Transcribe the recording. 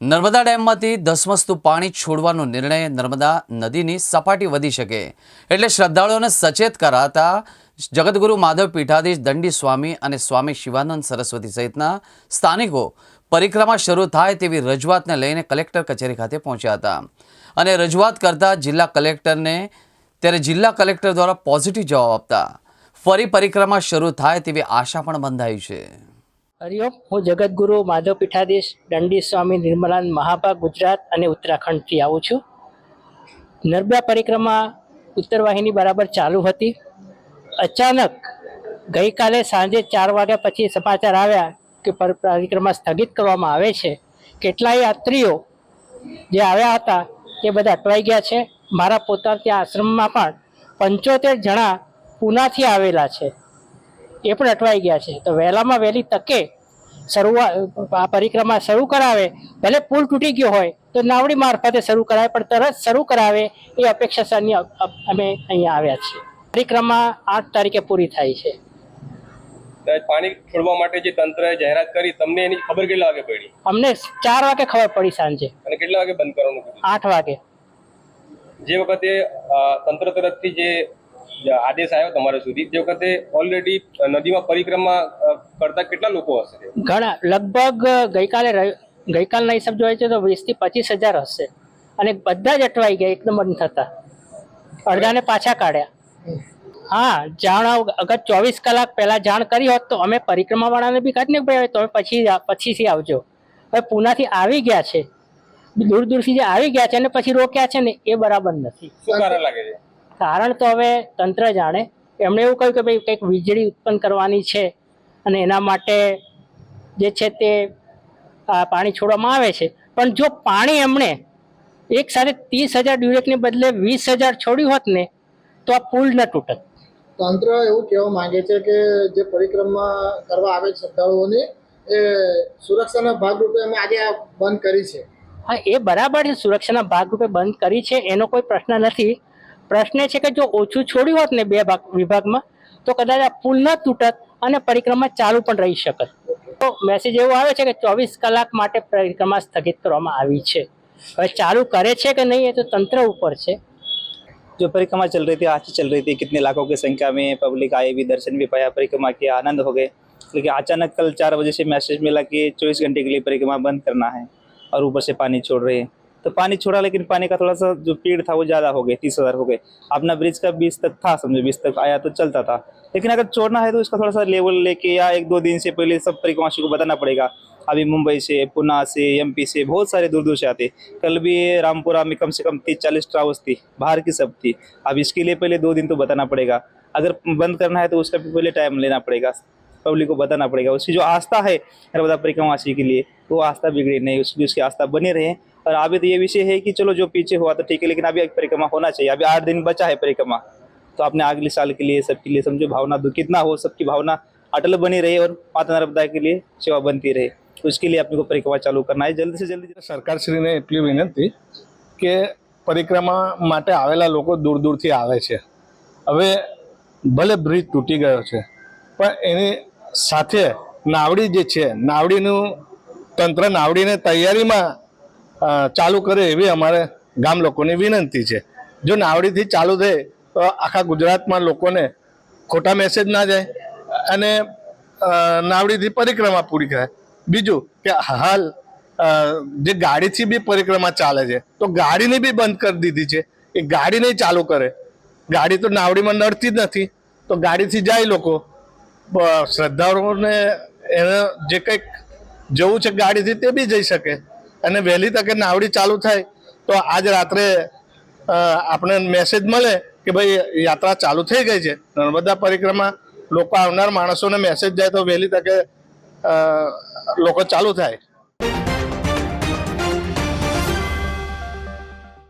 નર્મદા ડેમમાંથી ધસમસતું પાણી છોડવાનો નિર્ણય નર્મદા નદીની સપાટી વધી શકે. એટલે શ્રદ્ધાળુઓને સચેત કરાતા જગતગુરુ માધવ પીઠાધીશ દંડી સ્વામી અને સ્વામી શિવાનંદ સરસ્વતી સહિતના સ્થાનિકો પરિક્રમા શરૂ થાય તેવી રજૂઆતને લઈને કલેક્ટર કચેરી ખાતે પહોંચ્યા હતા. અને રજૂઆત કરતા જિલ્લા કલેક્ટરને ત્યારે જિલ્લા કલેક્ટર દ્વારા પોઝિટિવ જવાબ આપતા ફરી પરિક્રમા શરૂ થાય તેવી આશા પણ બંધાઈ છે. હરિઓમ હું જગતગુરુ માધવ પીઠાધીશ દંડી સ્વામી નિર્મલાન મહાભાગ ગુજરાત અને ઉત્તરાખંડથી આવું છું. નર્મદા પરિક્રમા ઉત્તર વાહિની બરાબર ચાલુ હતી. અચાનક ગઈકાલે સાંજે ચાર વાગ્યા પછી સમાચાર આવ્યા કે પર- પરિક્રમા સ્થગિત કરવામાં આવે છે. કેટલાય યાત્રીઓ જે આવ્યા હતા તે બધા અટવાઈ ગયા છે. મારા પોતા ત્યાં આશ્રમમાં પણ પંચોતેર જણા પૂનાથી આવેલા છે. એ પણ અટવાઈ ગયા છે. તો વહેલામાં વહેલી તકે શરૂઆત આ પરિક્રમા શરૂ કરાવે ભલે પુલ તૂટી ગયો હોય તો નાવડી મારફતે શરૂ કરાવે પણ તરત શરૂ કરાવે એ અપેક્ષા સાની અ- અ- અમે અહીંયા આવ્યા છીએ. પરિક્રમા આઠ તારીખે પૂરી થાય છે. પાણી છોડવા માટે જે તંત્રએ જાહેરાત કરી તમને એની ખબર કેટલા વાગે પડી? અમને ચાર વાગે ખબર પડી સાંજે. અને કેટલા વાગે બંધ કરવાનું આઠ વાગે. જે વખતે તંત્ર તરફથી જે આદેશ આવ્યો તમારા સુધી તે વખતે ઓલરેડી નદીમાં પરિક્રમા કરતા કેટલા લોકો હશે? ઘણા લગભગ ગઈકાલે ગઈકાલના હિસાબ જોઈએ છે તો વીસથી પચીસ હજાર હશે. અને બધા જ અટવાઈ ગયા એકદમ બંધ થતા. અડધાને પાછા કાઢ્યા. હા જાણ અગર ચોવીસ કલાક પહેલા જાણ કરી હોત તો અમે પરિક્રમાવાળાને બી કાઢી ને ભાઈ તમે પછી પછીથી આવજો. હવે પુનાથી આવી ગયા છે. દૂર દૂરથી જે આવી ગયા છે અને પછી રોક્યા છે ને એ બરાબર નથી. શું કારણ લાગે છે? કારણ તો હવે તંત્ર જાણે. એમણે એવું કહ્યું કે ભાઈ કંઈક વીજળી ઉત્પન્ન કરવાની છે અને એના માટે જે છે તે પાણી છોડવામાં આવે છે. પણ જો પાણી એમણે એક સાથે ત્રીસ હજાર ડ્યુરેકને બદલે વીસ હજાર છોડ્યું હોત ને તો આ પુલ ન તૂટત. તંત્ર એવું કહેવા માંગે છે કે જે પરિક્રમા કરવા આવે છે શ્રદ્ધાળુઓની એ સુરક્ષાના ભાગરૂપે અમે આજે આ બંધ કરી છે. હા એ બરાબર છે. સુરક્ષાના ભાગરૂપે બંધ કરી છે. એનો કોઈ પ્રશ્ન નથી. પ્રશ્ન એ છે કે જો ઓછું છોડ્યું હોત ને બે ભાગ વિભાગમાં તો કદાચ આ પુલ ન તૂટત અને પરિક્રમા ચાલુ પણ રહી શકત તો મેસેજ એવો આવે છે કે ચોવીસ કલાક માટે પરિક્રમા સ્થગિત કરવામાં આવી છે હવે ચાલુ કરે છે કે નહીં એ તો તંત્ર ઉપર છે जो परिक्रमा चल रही थी आज से चल रही थी कितने लाखों की संख्या में पब्लिक आई भी दर्शन भी पाया परिक्रमा किया आनंद हो गए लेकिन अचानक कल चार बजे से मैसेज मिला कि चौबीस घंटे के लिए परिक्रमा बंद करना है और ऊपर से पानी छोड़ रहे हैं तो पानी छोड़ा, लेकिन पानी का थोड़ा सा जो स्पीड था वो ज़्यादा हो गए, तीस हज़ार हो गए। अपना ब्रिज का बीस तक था, समझो, बीस तक आया तो चलता था। लेकिन अगर छोड़ना है तो इसका थोड़ा सा लेवल लेके या एक दो दिन से पहले सब परिक्रमाशी को बताना पड़ेगा। अभी मुंबई से, पुणे से एमपी से बहुत सारे दूर दूर से आते। कल भी रामपुरा में कम से कम तीस चालीस ट्रावल्स थी, बाहर की सब थी। अब इसके लिए पहले दो दिन तो बताना पड़ेगा। अगर बंद करना है तो उसका भी पहले टाइम लेना पड़ेगा। पब्लिक को बताना पड़ेगा उसकी जो आस्था है नर्मदा परिक्रमावासी के लिए वो आस्था बिगड़ी नहीं उसकी उसकी आस्था बनी रहे और अभी तो ये विषय है कि चलो जो पीछे हुआ तो ठीक है लेकिन अभी एक परिक्रमा होना चाहिए अभी आठ दिन बचा है परिक्रमा तो अपने अगले साल के लिए सबके लिए समझो भावना दो कितना हो सबकी भावना अटल बनी रहे और माता नर्मदा के लिए सेवा बनती रहे तो उसके लिए अपने को परिक्रमा चालू करना है जल्दी से जल्दी સરકારશ્રીને એટલી વિનંતી કે પરિક્રમા માટે આવેલા લોકો દૂર દૂરથી આવે છે હવે ભલે બ્રિજ તૂટી ગયો છે પણ એની સાથે નાવડી જે છે, નાવડીનું તંત્ર, નાવડીને તૈયારીમાં ચાલુ કરે એવી અમારે ગામ લોકોની વિનંતી છે. જો નાવડીથી ચાલુ થાય, તો આખા ગુજરાતમાં લોકોને ખોટા મેસેજ ના જાય અને નાવડીથી પરિક્રમા પૂરી થાય. બીજું કે હાલ જે ગાડીથી બી પરિક્રમા ચાલે છે, તો ગાડીને બી બંધ કરી દીધી છે. એ ગાડી નહીં ચાલુ કરે. ગાડી તો નાવડીમાં નડતી જ નથી. તો ગાડીથી જાય લોકો. શ્રદ્ધાળુઓને એને જે કંઈક જવું છે ગાડીથી તે બી જઈ શકે. અને વહેલી તકે નાવડી ચાલુ થાય તો આજ રાત્રે આપણે મેસેજ મળે કે ભાઈ યાત્રા ચાલુ થઈ ગઈ છે. નર્મદા પરિક્રમા લોકો આવનાર માણસોને મેસેજ જાય તો વહેલી તકે લોકો ચાલુ થાય.